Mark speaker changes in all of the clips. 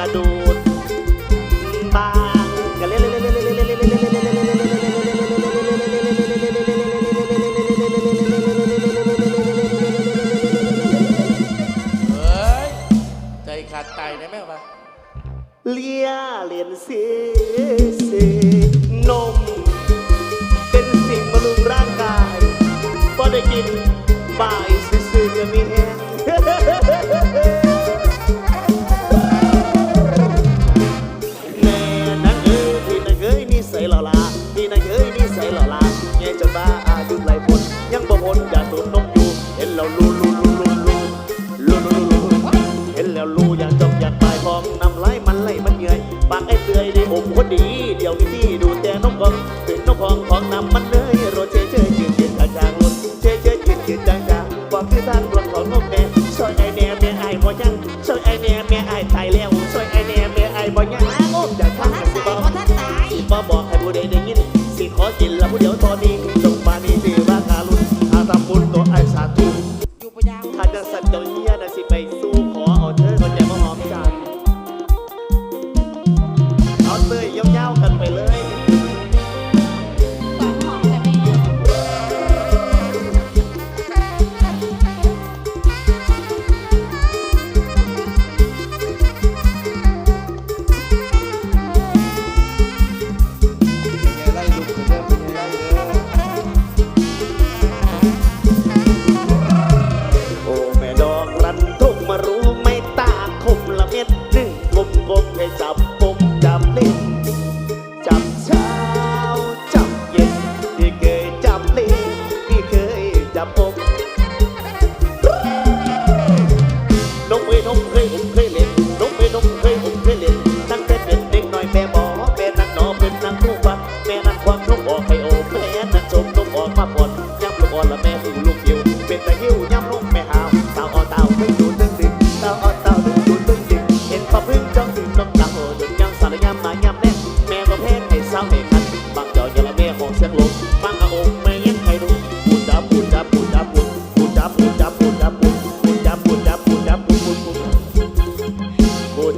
Speaker 1: ระดูดบางกันเล่น
Speaker 2: เฮ้ย ใจขาดไตได้ไหมวะ
Speaker 1: เลียเหรียเสี เอ้ยในอบหัวดี เดี๋ยวนี่ที่ดูแต่น้องกองเป็นน้องกองของนำมันเลยรรเชเชยยืนยืนจางจางลนเชเชยยืนยืนจางจางบอกคือท่านรถของน้องแม่ช่วยไอแน่แม่ไอบ่ยังช่วยไอแน่แม่ไอตายแล้วช่วยไอแน่แม่ไอบ่ยังงงจากทางบ่ท
Speaker 3: ่านตาย
Speaker 1: บบอกให้ผู้ใดได้ยินสิขอสินละผู้เดียวตอนนี้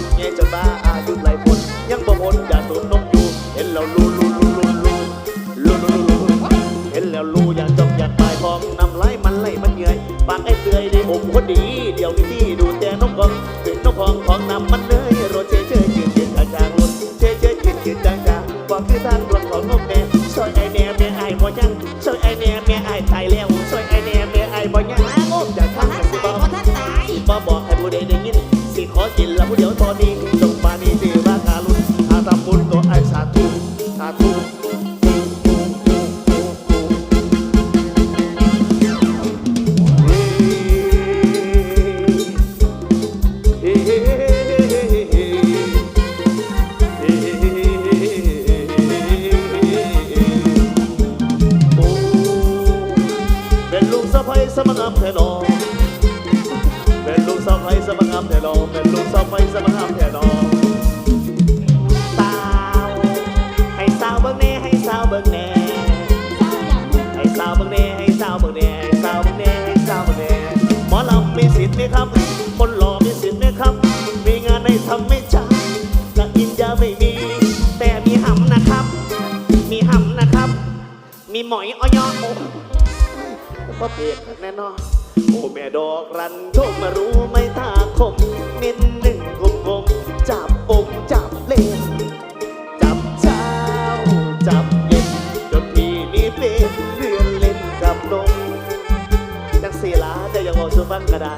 Speaker 1: หล่อลาแง่จะบ้าอายุหลายคนยังบ่พ้นอย่าสูนนกอยู่ เห็นแล้วลูลูลูลูลูลูลูลูลูเห็นแล้วลูอยากจมอยากปลายทองนำไหลมันไหลมันเหนื่อยปากไอ้เตยได้ผมคนดี เดี๋ยวนี้พี่ดูแต่นกกองเป็นนกพองของนำมันเนยโรเชยเชยจืดจืดจางจางลุนเชยเชยจืดจืดจางจางว่าคือทางกลองของนกแม่ช่วยไอ้แน่แม่ไอ้บ่ยังช่วยไอ้แน่แม่ไอ้ตายแล้วช่วยไอ้แน่แม่ไอ้บ่ยังโอ้อยากพอทำท่ากันสิบ่พอ
Speaker 3: ท่านตาย
Speaker 1: บ่บอกให้ผู้ใดได้ยิน อกินแล้วผู้เดียวตอนนี้จงปานีสิราคาลุ้นอาทำบุญตัวไอ้สาธุสาธุเป็นลูกสะใภ้สมงามแท้นอเป็นลูกสาวไฟสมังงามแท่นองเป็น ลูกสาวไฟสมังงามแท่นองสาว ให้สาวเบิ่งแน่ให้สาวเบิ่งแน่เศร้า
Speaker 3: อย่าง
Speaker 1: ให้สาวเบิ่งแน่ให้สาวเบิ่งแน่ให้สาวเบิ่งแน่ให้สาวเบิ่งแน่หมอลำมีสิทธิ์ไหมครับ คนหล่อมีสิทธิ์ไหมครับ มีงานให้ทำไม่ช้ากะกินยาไม่มี แต่มีหำนะครับ มีหำนะครับ มีหมอยอ้อยอโอ้พ่อเปียกแน่นอน โอ้แม่ดอกรันทมารู้ไม่ตาคมนิดหนึ่งงงงจับองจับเล่นจับเช้าจับเย็นจนพี่นี้เป็นเรื่องเล่นกับนงนังสลาแต่ยังบอกสุฟังก็ได้